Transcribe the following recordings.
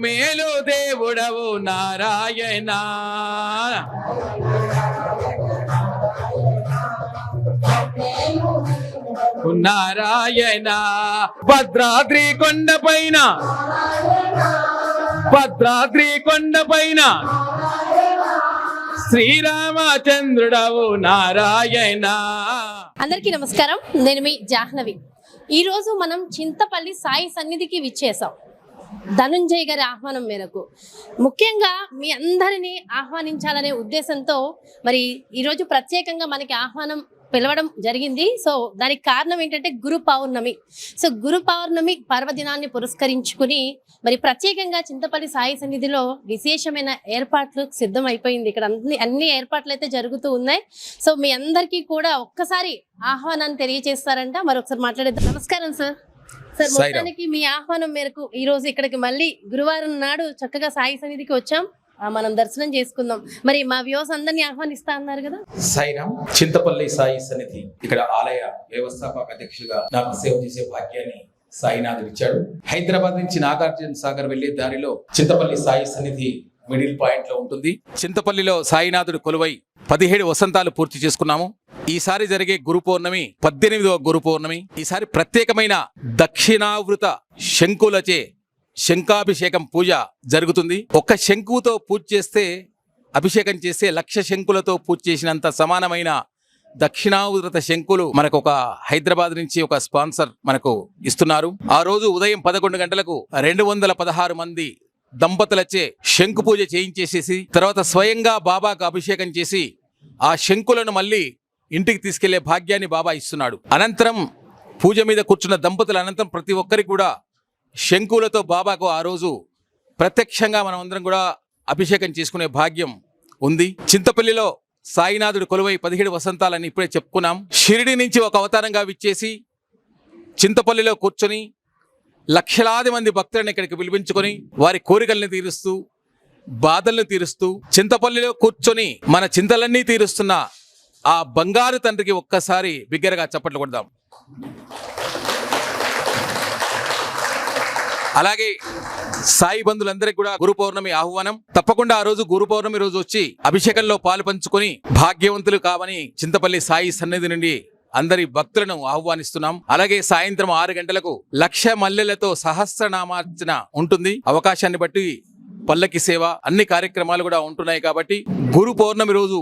మేలు దేవుడవు నారాయణ. నారాయణ. భద్రాద్రి కొండ పైన. భద్రాద్రి కొండ పైన. శ్రీరామచంద్రుడవు నారాయణ. అందరికీ నమస్కారం. నేను మీ జాహ్నవి. ఈరోజు మనం చింతపల్లి సాయి సన్నిధికి విచ్చేసాం ధనుంజయ్ గారి ఆహ్వానం మేరకు. ముఖ్యంగా మీ అందరినీ ఆహ్వానించాలనే ఉద్దేశంతో మరి ఈరోజు ప్రత్యేకంగా మనకి ఆహ్వానం పిలవడం జరిగింది. సో దానికి కారణం ఏంటంటే గురు పౌర్ణమి. సో గురు పౌర్ణమి పర్వదినాన్ని పురస్కరించుకుని మరి ప్రత్యేకంగా చింతపల్లి సాయి సన్నిధిలో విశేషమైన ఏర్పాట్లు సిద్ధం అయిపోయింది ఇక్కడ అన్ని అన్ని ఏర్పాట్లు అయితే జరుగుతూ ఉన్నాయి. సో మీ అందరికీ కూడా ఒక్కసారి ఆహ్వానాన్ని తెలియజేస్తారంట మరొకసారి మాట్లాడేద్దాం. నమస్కారం సార్. సార్. మొత్తానికి మీ ఆహ్వానం మేరకు ఈ రోజు ఇక్కడికి మళ్ళీ గురువారం నాడు చక్కగా సాయి సన్నిధికి వచ్చాం. ఆ, మనం దర్శనం చేసుకుందాం. మరి మా వ్యూస్ అందరినీ ఆహ్వానిస్తా అన్నారు కదా? సాయిరామ్ చింతపల్లి సాయి సన్నిధి. ఇక్కడ ఆలయ వ్యవస్థాపక అధ్యక్షులుగా నాకు సేవ చేసే భాగ్యాన్ని సాయినాథుడు ఇచ్చాడు. హైదరాబాద్ నుంచి నాగార్జున సాగర్ వెళ్ళే దారిలో చింతపల్లి సాయి సన్నిధి మిడిల్ పాయింట్లో ఉంటుంది. చింతపల్లిలో సాయినాథుడు కొలువై పదిహేడు వసంతాలు పూర్తి చేసుకున్నాము. ఈసారి జరిగే గురు పౌర్ణమి పద్దెనిమిదవ గురు పౌర్ణమి ఈసారి ప్రత్యేకమైన దక్షిణావృత శంకులచే శంఖాభిషేకం పూజ జరుగుతుంది. ఒక్క శంకుతో పూజ చేస్తే అభిషేకం చేస్తే లక్ష శంకులతో పూజ చేసినంత సమానమైన దక్షిణావృత శంకులు మనకు ఒక హైదరాబాద్ నుంచి ఒక స్పాన్సర్ మనకు ఇస్తున్నారు. ఆ రోజు ఉదయం పదకొండు గంటలకు రెండు వందల పదహారు మంది దంపతులచే శంకు పూజ చేయించేసేసి తర్వాత స్వయంగా బాబాకు అభిషేకం చేసి ఆ శంకులను మళ్ళీ ఇంటికి తీసుకెళ్ళే భాగ్యాన్ని బాబా ఇస్తున్నాడు. అనంతరం పూజ మీద కూర్చున్న దంపతుల అనంతరం ప్రతి ఒక్కరికి కూడా శంకులతో బాబాకు ఆ రోజు ప్రత్యక్షంగా మనం అందరం కూడా అభిషేకం చేసుకునే భాగ్యం ఉంది. చింతపల్లిలో సాయినాథుడు కొలువై పదిహేడు వసంతాలని ఇప్పుడే చెప్పుకున్నాం. షిరిడి నుంచి ఒక అవతారంగా విచ్చేసి చింతపల్లిలో కూర్చొని లక్షలాది మంది భక్తులను ఇక్కడికి పిలిపించుకొని వారి కోరికల్ని తీరుస్తూ బాధల్ని తీరుస్తూ చింతపల్లిలో కూర్చొని మన చింతలన్నీ తీరుస్తున్న ఆ బంగారు తండ్రికి ఒక్కసారి బిగ్గరగా చప్పట్లు కొడదాం. అలాగే సాయి బంధువులందరికీ కూడా గురు పౌర్ణమి ఆహ్వానం. తప్పకుండా ఆ రోజు గురు పౌర్ణమి రోజు వచ్చి అభిషేకంలో పాలు పంచుకొని భాగ్యవంతులు కావని చింతపల్లి సాయి సన్నిధి నుండి అందరి భక్తులను ఆహ్వానిస్తున్నాం. అలాగే సాయంత్రం ఆరు గంటలకు లక్ష మల్లెలతో సహస్రనామార్చన ఉంటుంది. అవకాశాన్ని బట్టి పల్లకి సేవ అన్ని కార్యక్రమాలు కూడా ఉంటున్నాయి కాబట్టి గురు పౌర్ణమి రోజు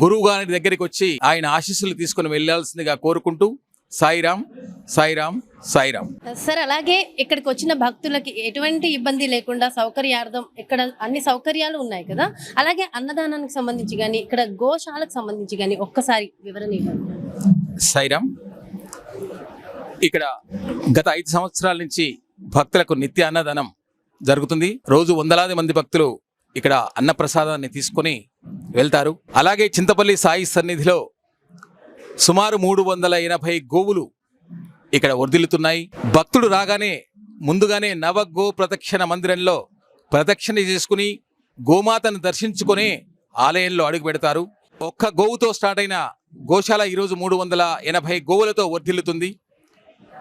గురువు గారి దగ్గరికి వచ్చి ఆయన ఆశీస్సులు తీసుకుని వెళ్ళాల్సిందిగా కోరుకుంటూ సాయిరాం సాయిరాం సాయిరాం సార్ అలాగే ఇక్కడికి వచ్చిన భక్తులకి ఎటువంటి ఇబ్బంది లేకుండా సౌకర్యార్థం ఇక్కడ అన్ని సౌకర్యాలు ఉన్నాయి కదా? అలాగే అన్నదానానికి సంబంధించి కానీ ఇక్కడ గోశాలకు సంబంధించి కానీ ఒక్కసారి వివరణ ఇవ్వండి. సాయిరాం ఇక్కడ గత ఐదు సంవత్సరాల నుంచి భక్తులకు నిత్య అన్నదానం జరుగుతుంది. రోజు వందలాది మంది భక్తులు ఇక్కడ అన్నప్రసాదాన్ని తీసుకొని వెళ్తారు. అలాగే చింతపల్లి సాయి సన్నిధిలో సుమారు మూడు వందల ఎనభై గోవులు ఇక్కడ వర్ధిల్లుతున్నాయి. భక్తుడు రాగానే ముందుగానే నవగో ప్రదక్షిణ మందిరంలో ప్రదక్షిణ చేసుకుని గోమాతను దర్శించుకొని ఆలయంలో అడుగు పెడతారు. ఒక్క గోవుతో స్టార్ట్ అయిన గోశాల ఈరోజు మూడు వందల ఎనభై గోవులతో వర్ధిల్లుతుంది.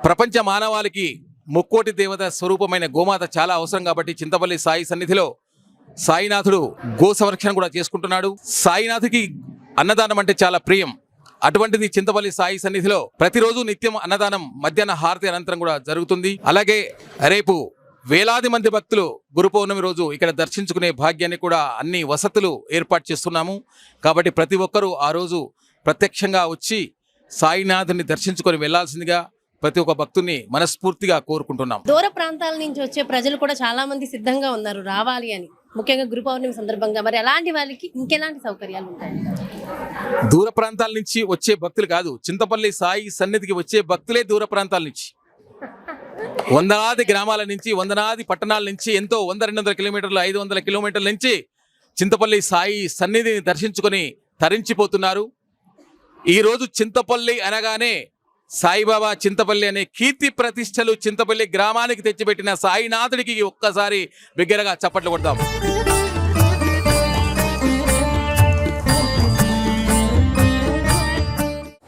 ప్రపంచ మానవాళికి ముక్కోటి దేవత స్వరూపమైన గోమాత చాలా అవసరం కాబట్టి చింతపల్లి సాయి సన్నిధిలో సాయినాథుడు గో సంరక్షణ కూడా చేసుకుంటున్నాడు. సాయినాథుకి అన్నదానం అంటే చాలా ప్రియం. అటువంటిది చింతపల్లి సాయి సన్నిధిలో ప్రతిరోజు నిత్యం అన్నదానం మధ్యాహ్న హారతి అనంతరం కూడా జరుగుతుంది. అలాగే రేపు వేలాది మంది భక్తులు గురు పౌర్ణమి రోజు ఇక్కడ దర్శించుకునే భాగ్యాన్ని కూడా అన్ని వసతులు ఏర్పాటు చేస్తున్నాము. కాబట్టి ప్రతి ఒక్కరూ ఆ రోజు ప్రత్యక్షంగా వచ్చి సాయినాథుని దర్శించుకొని వెళ్ళాల్సిందిగా ప్రతి ఒక్క భక్తుని మనస్ఫూర్తిగా కోరుకుంటున్నాం. దూర ప్రాంతాల నుంచి వచ్చే ప్రజలు కూడా చాలా మంది సిద్ధంగా ఉన్నారు రావాలి అని. ముఖ్యంగా గురు పౌర్ణమి సందర్భంగా. మరి అలాంటి వాళ్ళకి ఇంకెలాంటి సౌకర్యాలు ఉంటాయి? దూర ప్రాంతాల నుంచి వచ్చే భక్తులు కాదు చింతపల్లి సాయి సన్నిధికి వచ్చే భక్తులే దూర ప్రాంతాల నుంచి. వందలాది గ్రామాల నుంచి వందలాది పట్టణాల నుంచి ఎంతో వంద రెండు వందల కిలోమీటర్లు ఐదు వందల కిలోమీటర్ల నుంచి చింతపల్లి సాయి సన్నిధిని దర్శించుకొని తరించిపోతున్నారు. ఈరోజు చింతపల్లి అనగానే సాయిబాబా చింతపల్లి అనే కీర్తి ప్రతిష్టలు చింతపల్లి గ్రామానికి తెచ్చిపెట్టిన సాయినాథుడికి ఒక్కసారి బిగ్గరగా చప్పట్లు కొడదాం.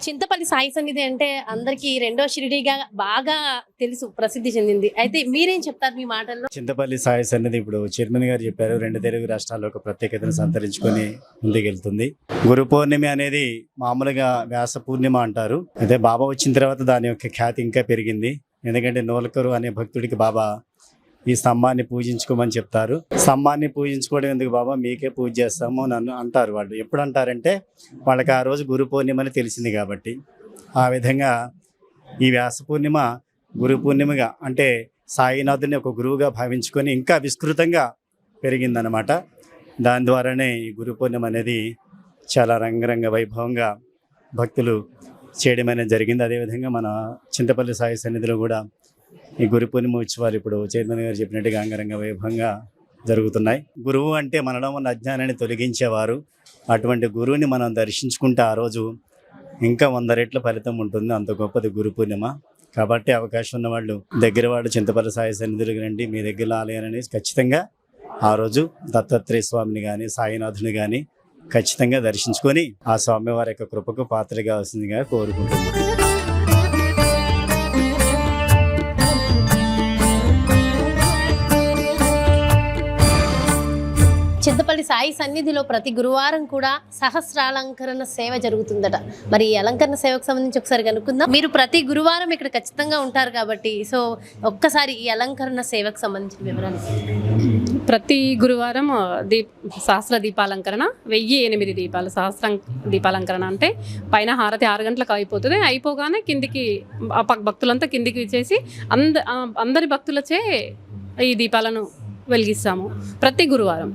చింతపల్లి సాయి సన్నిధి అంటే అందరికి రెండో షిరిడిగా బాగా తెలుసు ప్రసిద్ధి చెందింది. అయితే మీరేం చెప్తారు మీ మాటల్లో? చింతపల్లి సాయి సన్నిధి ఇప్పుడు చైర్మన్ గారు చెప్పారు రెండు తెలుగు రాష్ట్రాల్లో ఒక ప్రత్యేకతను సంతరించుకొని ముందుకెళ్తుంది. గురు పౌర్ణమి అనేది మామూలుగా వ్యాస పూర్ణిమ అంటారు. అయితే బాబా వచ్చిన తర్వాత దాని యొక్క ఖ్యాతి ఇంకా పెరిగింది. ఎందుకంటే నోలకరు అనే భక్తుడికి బాబా ఈ స్తంభాన్ని పూజించుకోమని చెప్తారు. స్తంభాన్ని పూజించుకోవడం ఎందుకు బాబా? మీకే పూజ చేస్తాము నన్ను అంటారు వాళ్ళు. ఎప్పుడు అంటారంటే వాళ్ళకి ఆ రోజు గురు పౌర్ణిమ అని తెలిసింది కాబట్టి. ఆ విధంగా ఈ వ్యాస పూర్ణిమ గురు పూర్ణిమగా అంటే సాయినాథుని ఒక గురువుగా భావించుకొని ఇంకా విస్తృతంగా పెరిగిందనమాట దాని ద్వారానే ఈ గురు పూర్ణిమ అనేది చాలా రంగరంగ వైభవంగా భక్తులు చేయడం అనేది జరిగింది. అదేవిధంగా మన చింతపల్లి సాయి సన్నిధిలో కూడా ఈ గురు పూర్ణిమ ఉత్సవాలు ఇప్పుడు చైర్మన్ గారు చెప్పినట్టుగా అంగరంగ వైభవంగా జరుగుతున్నాయి. గురువు అంటే మనలో ఉన్న అజ్ఞానాన్ని తొలగించేవారు. అటువంటి గురువుని మనం దర్శించుకుంటే ఆ రోజు ఇంకా వంద రెట్ల ఫలితం ఉంటుంది. అంత గొప్పది గురు పూర్ణిమ కాబట్టి అవకాశం ఉన్న వాళ్ళు దగ్గర వాళ్ళు చింతపల్లి సాయి సన్నిధులకు రండి. మీ దగ్గర ఆలయాన్ని ఖచ్చితంగా ఆ రోజు దత్తాత్రేయ స్వామిని కానీ సాయినాథుని కానీ ఖచ్చితంగా దర్శించుకొని ఆ స్వామి వారి యొక్క కృపకు పాత్రగా వస్తుందిగా కోరుకుంటున్నాను చింతపల్లి సాయి సన్నిధిలో ప్రతి గురువారం కూడా సహస్రాలంకరణ సేవ జరుగుతుందట. మరి ఈ అలంకరణ సేవకు సంబంధించి ఒకసారి కనుక్కుందాం. మీరు ప్రతి గురువారం ఇక్కడ ఖచ్చితంగా ఉంటారు కాబట్టి సో ఒక్కసారి ఈ అలంకరణ సేవకు సంబంధించిన వివరాలు. ప్రతి గురువారం ఆ, దీప్ సహస్ర దీపాలంకరణ వెయ్యి ఎనిమిది దీపాలు సహస్రం దీపాలంకరణ అంటే పైన హారతి ఆరు గంటలకు అయిపోతుంది. అయిపోగానే కిందికి భక్తులంతా కిందికి ఇచ్చేసి అంద అందరి భక్తులచే ఈ దీపాలను వెలిగిస్తాము ప్రతి గురువారం.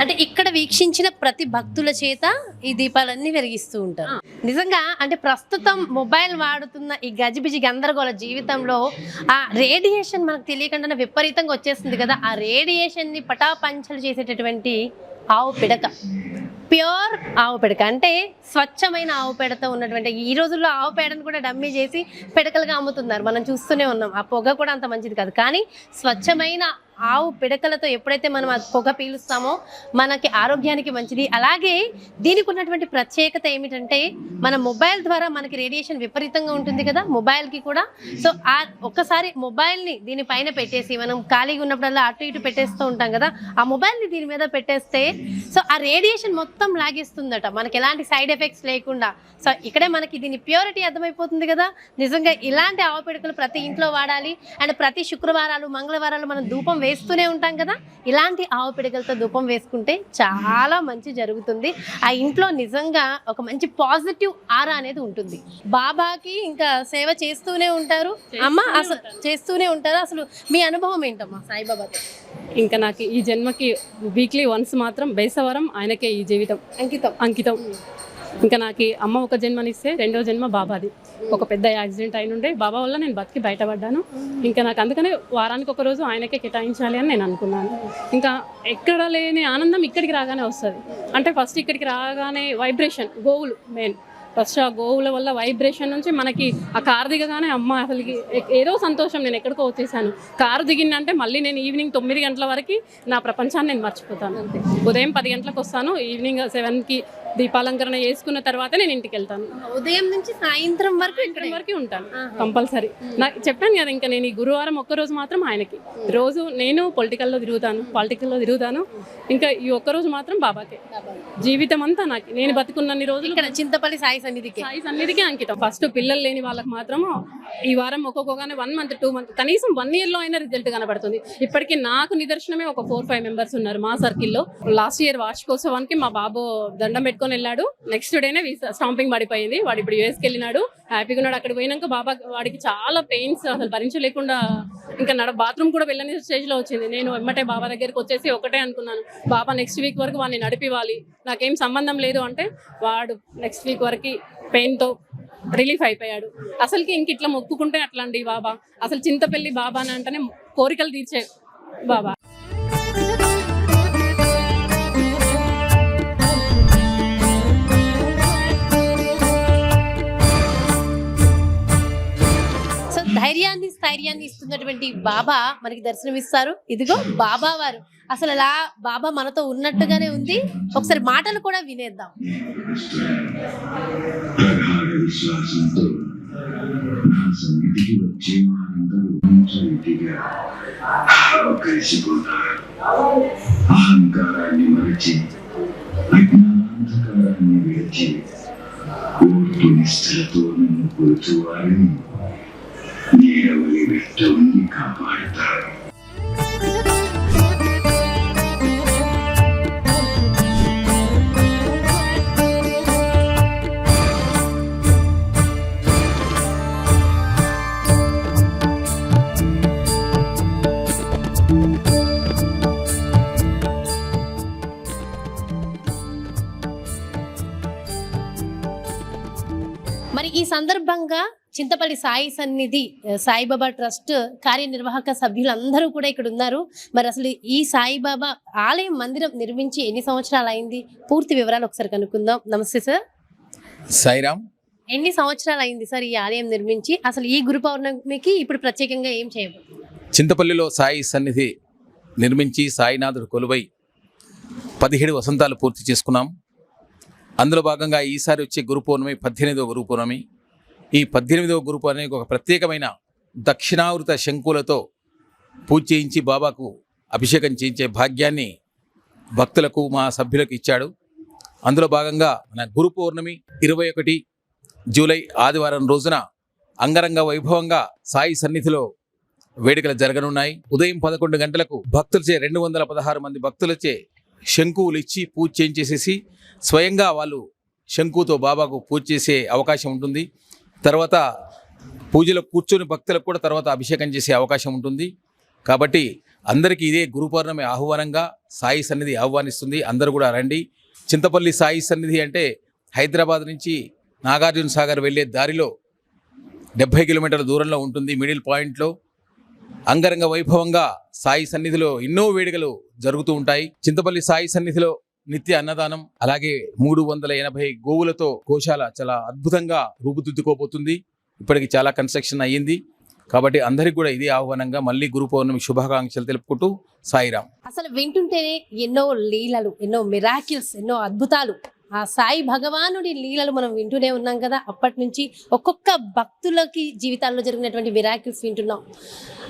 అంటే ఇక్కడ వీక్షించిన ప్రతి భక్తుల చేత ఈ దీపాలన్నీ వెలిగిస్తూ ఉంటారు. నిజంగా అంటే ప్రస్తుతం మొబైల్ వాడుతున్న ఈ గజిబిజి గందరగోళ జీవితంలో ఆ రేడియేషన్ మనకు తెలియకుండానే విపరీతంగా వచ్చేస్తుంది కదా. ఆ రేడియేషన్ని పటాపంచలు చేసేటటువంటి ఆవు పిడక. ప్యూర్ ఆవు పిడక. అంటే స్వచ్ఛమైన ఆవు పేడతో ఉన్నటువంటి ఈ రోజుల్లో ఆవు పేడను కూడా డమ్మీ చేసి పిడకలుగా అమ్ముతున్నారు. మనం చూస్తూనే ఉన్నాం. ఆ పొగ కూడా అంత మంచిది కాదు. కానీ స్వచ్ఛమైన ఆవు పిడకలతో ఎప్పుడైతే మనం ఆ పొగ పీలుస్తామో మనకి ఆరోగ్యానికి మంచిది. అలాగే దీనికి ఉన్నటువంటి ప్రత్యేకత ఏమిటంటే మన మొబైల్ ద్వారా మనకి రేడియేషన్ విపరీతంగా ఉంటుంది కదా మొబైల్కి కూడా. సో ఆ ఒక్కసారి మొబైల్ని దీనిపైన పెట్టేసి మనం ఖాళీగా ఉన్నప్పుడల్లా అటు ఇటు పెట్టేస్తూ ఉంటాం కదా ఆ మొబైల్ని దీని మీద పెట్టేస్తే సో ఆ రేడియేషన్ మొత్తం లాగిస్తుందట. మనకి ఎలాంటి సైడ్ ఎఫెక్ట్స్ లేకుండా. సో ఇక్కడే మనకి దీని ప్యూరిటీ అర్థమైపోతుంది కదా. నిజంగా ఇలాంటి ఆవు పిడకలు ప్రతి ఇంట్లో వాడాలి. అండ్ ప్రతి శుక్రవారాలు మంగళవారాలు మనం ధూపం వేస్తూనే ఉంటాం కదా. ఇలాంటి ఆవు పిడకలతో ధూపం వేసుకుంటే చాలా మంచి జరుగుతుంది. ఆ ఇంట్లో నిజంగా ఒక మంచి పాజిటివ్ ఆరా అనేది ఉంటుంది. బాబాకి ఇంకా సేవ చేస్తూనే ఉంటారు. అమ్మ అసలు చేస్తూనే ఉంటారు. అసలు మీ అనుభవం ఏంటమ్మా సాయిబాబాతో ఇంకా నాకు ఈ జన్మకి వీక్లీ వన్స్ మాత్రం బేసవరం ఆయనకే ఈ జీవితం. అంకితం. అంకితం. ఇంకా నాకు అమ్మ ఒక జన్మనిస్తే రెండో జన్మ బాబాది. ఒక పెద్ద యాక్సిడెంట్ అయినుండే బాబా వల్ల నేను బతికి బయటపడ్డాను. ఇంకా నాకు అందుకనే వారానికి ఒక రోజు ఆయనకే కేటాయించాలి అని నేను అనుకున్నాను. ఇంకా ఎక్కడ లేని ఆనందం ఇక్కడికి రాగానే వస్తుంది. అంటే ఫస్ట్ ఇక్కడికి రాగానే వైబ్రేషన్ గోవులు మెయిన్ ఫస్ట్ ఆ గోవుల వల్ల వైబ్రేషన్ నుంచి మనకి ఆ కారు దిగగానే అమ్మ అసలుకి ఏదో సంతోషం నేను ఎక్కడికో వచ్చేసాను. కారు దిగిందంటే మళ్ళీ నేను ఈవినింగ్ తొమ్మిది గంటల వరకు నా ప్రపంచాన్ని నేను మర్చిపోతాను. ఉదయం పది గంటలకు వస్తాను ఈవినింగ్ సెవెన్కి దీపాలంకరణ చేసుకున్న తర్వాత నేను ఇంటికి వెళ్తాను ఉదయం నుంచి సాయంత్రం వరకు ఇక్కడ ఇక్కడి? వరకు ఉంటాను కంపల్సరీ. నాకు చెప్పాను కదా ఇంకా నేను ఈ గురువారం ఒక్క రోజు మాత్రం ఆయనకి. రోజు నేను పొలిటికల్లో తిరుగుతాను పాలిటికల్లో తిరుగుతాను. ఇంకా ఈ ఒక్క రోజు మాత్రం బాబాకే. జీవితం అంతా నాకు. నేను బతుకున్నన్ని రోజులు ఇక్కడ చింతపల్లి సాయి సన్నిధికి. సాయి సన్నిధికి అంకితం. ఫస్ట్ పిల్లలు లేని వాళ్ళకి మాత్రము ఈ వారం ఒక్కొక్కగానే వన్ మంత్ టూ మంత్ కనీసం వన్ ఇయర్లో అయినా రిజల్ట్ కనబడుతుంది. ఇప్పటికీ నాకు నిదర్శనమే ఒక ఫోర్ ఫైవ్ మెంబర్స్ ఉన్నారు మా సర్కిల్లో లాస్ట్ ఇయర్ వార్షికోత్సవానికి మా బాబు దండం పెట్టుకొని వెళ్ళాడు. నెక్స్ట్ డేనే స్టాంపింగ్ పడిపోయింది. వాడు ఇప్పుడు యూఎస్కి వెళ్ళినాడు. హ్యాపీగా ఉన్నాడు. అక్కడ పోయినాక బాబా వాడికి చాలా పెయిన్స్ అసలు భరించలేకుండా ఇంకా నడ బాత్రూమ్ కూడా వెళ్ళని స్టేజ్లో వచ్చింది. నేను వెమ్మటే బాబా దగ్గరికి వచ్చేసి ఒకటే అనుకున్నాను. బాబా నెక్స్ట్ వీక్ వరకు వాడిని నడిపివ్వాలి. నాకేం సంబంధం లేదు అంటే వాడు నెక్స్ట్ వీక్ వరకు పెయిన్తో రిలీఫ్ అయిపోయాడు. అసలుకి ఇంక ఇట్లా మొక్కుకుంటే అట్లా అండి బాబా. అసలు చింతపల్లి బాబా అని అంటేనే కోరికలు తీర్చే బాబా. ధైర్యాన్ని ఇస్తున్నటువంటి బాబా మనకి దర్శనమిస్తారు. ఇదిగో బాబా వారు. అసలు అలా బాబా మనతో ఉన్నట్టుగానే ఉంది. ఒకసారి మాటలు కూడా వినేద్దాం. విశ్వాసంతో నా సన్నిధికి వచ్చే వారందరూ నీతిగా కలిసిపోతారు అహంకారాన్ని మరచి అజ్ఞానాంధకారాన్ని విడిచి కోర్టు నిష్ఠలతో నన్ను కొలుచు వారిని నీడవలి వెంట ఉండి కాపాడుతారు మరి ఈ సందర్భంగా చింతపల్లి సాయి సన్నిధి సాయిబాబా ట్రస్ట్ కార్యనిర్వాహక సభ్యులందరూ కూడా ఇక్కడ ఉన్నారు. మరి అసలు ఈ సాయిబాబా ఆలయం మందిరం నిర్మించి ఎన్ని సంవత్సరాలు అయింది? పూర్తి వివరాలు ఒకసారి కనుక్కుందాం. నమస్తే సార్. సాయిరామ్. ఎన్ని సంవత్సరాలు అయింది సార్ ఈ ఆలయం నిర్మించి? అసలు ఈ గురు పౌర్ణమికి ఇప్పుడు ప్రత్యేకంగా ఏం చేయబోతుంది చింతపల్లిలో సాయి సన్నిధి నిర్మించి సాయినాథుడు కొలువై పదిహేడు వసంతాలు పూర్తి చేసుకున్నాం. అందులో భాగంగా ఈసారి వచ్చే గురు పౌర్ణమి పద్దెనిమిదవ గురు పౌర్ణమి ఈ పద్దెనిమిదవ గ్రూపు అనేది ఒక ప్రత్యేకమైన దక్షిణావృత శంకులతో పూజ చేయించి బాబాకు అభిషేకం చేయించే భాగ్యాన్ని భక్తులకు మా సభ్యులకు ఇచ్చాడు. అందులో భాగంగా మన గురు పౌర్ణమి ఇరవై ఒకటి జూలై ఆదివారం రోజున అంగరంగ వైభవంగా సాయి సన్నిధిలో వేడుకలు జరగనున్నాయి. ఉదయం పదకొండు గంటలకు భక్తులచే రెండు వందల పదహారు మంది భక్తులచే శంకువులు ఇచ్చి పూజ చేయించేసేసి స్వయంగా వాళ్ళు శంకుతో బాబాకు పూజ చేసే అవకాశం ఉంటుంది. తర్వాత పూజలో కూర్చొని భక్తులకు కూడా తర్వాత అభిషేకం చేసే అవకాశం ఉంటుంది. కాబట్టి అందరికీ ఇదే గురు పౌర్ణమి ఆహ్వానంగా సాయి సన్నిధి ఆహ్వానిస్తుంది. అందరూ కూడా రండి. చింతపల్లి సాయి సన్నిధి అంటే హైదరాబాద్ నుంచి నాగార్జున సాగర్ వెళ్ళే దారిలో డెబ్బై కిలోమీటర్ల దూరంలో ఉంటుంది మిడిల్ పాయింట్లో. అంగరంగ వైభవంగా సాయి సన్నిధిలో ఎన్నో వేడుకలు జరుగుతూ ఉంటాయి. చింతపల్లి సాయి సన్నిధిలో నిత్య అన్నదానం అలాగే మూడు వందల ఎనభై గోవులతో గోశాల చాలా అద్భుతంగా రూపుదిద్దుకోబోతుంది. ఇప్పటికి చాలా కన్స్ట్రక్షన్ అయ్యింది. కాబట్టి అందరికీ కూడా ఇది ఆహ్వానంగా మళ్ళీ గురు పౌర్ణమి శుభాకాంక్షలు తెలుపుకుంటూ సాయిరాం. అసలు వింటుంటేనే ఎన్నో లీలలు ఎన్నో మిరాకిల్స్ ఎన్నో అద్భుతాలు ఆ సాయి భగవానుడి లీలలు మనం వింటూనే ఉన్నాం కదా. అప్పటి నుంచి ఒక్కొక్క భక్తులకి జీవితాల్లో జరిగినటువంటి మిరాకిల్స్ వింటున్నాం.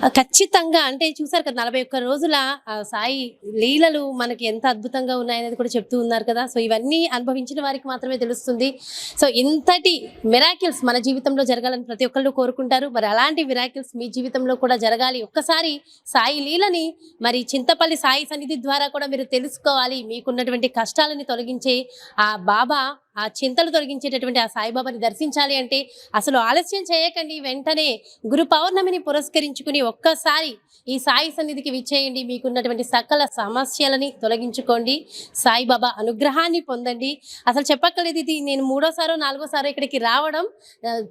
ఖచ్చితంగా అంటే చూసారు కదా నలభై ఒక్క రోజుల సాయి లీలలు మనకి ఎంత అద్భుతంగా ఉన్నాయనేది కూడా చెప్తూ ఉన్నారు కదా. సో ఇవన్నీ అనుభవించిన వారికి మాత్రమే తెలుస్తుంది. సో ఇంతటి మిరాకిల్స్ మన జీవితంలో జరగాలని ప్రతి ఒక్కళ్ళు కోరుకుంటారు. మరి అలాంటి మిరాకిల్స్ మీ జీవితంలో కూడా జరగాలి. ఒక్కసారి సాయి లీలని మరి చింతపల్లి సాయి సన్నిధి ద్వారా కూడా మీరు తెలుసుకోవాలి. మీకున్నటువంటి కష్టాలని తొలగించే ఆ బాబా ఆ చింతలు తొలగించేటటువంటి ఆ సాయిబాబాని దర్శించాలి అంటే అసలు ఆలస్యం చేయకండి. వెంటనే గురు పౌర్ణమిని పురస్కరించుకుని ఒక్కసారి ఈ సాయి సన్నిధికి విచ్చేయండి. మీకున్నటువంటి సకల సమస్యలని తొలగించుకోండి. సాయిబాబా అనుగ్రహాన్ని పొందండి. అసలు చెప్పక్కర్లేదు ఇది. నేను మూడోసారో నాలుగోసారో ఇక్కడికి రావడం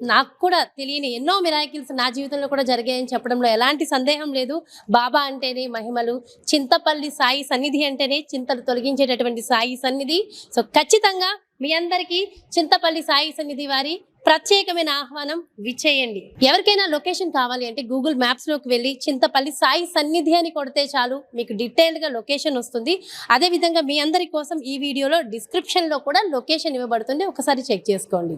నాకు కూడా తెలియని ఎన్నో మిరాకిల్స్ నా జీవితంలో కూడా జరిగాయని చెప్పడంలో ఎలాంటి సందేహం లేదు. బాబా అంటేనే మహిమలు. చింతపల్లి సాయి సన్నిధి అంటేనే చింతలు తొలగించేటటువంటి సాయి సన్నిధి. సో ఖచ్చితంగా మీ అందరికీ చింతపల్లి సాయి సన్నిధి వారి ప్రత్యేకమైన ఆహ్వానం విచ్చేయండి. ఎవరికైనా లొకేషన్ కావాలి అంటే గూగుల్ మ్యాప్స్లోకి వెళ్ళి చింతపల్లి సాయి సన్నిధి అని కొడితే చాలు మీకు డీటెయిల్గా లొకేషన్ వస్తుంది. అదే విధంగా మీ అందరి కోసం ఈ వీడియోలో డిస్క్రిప్షన్లో కూడా లొకేషన్ ఇవ్వబడుతుంది. ఒకసారి చెక్ చేసుకోండి.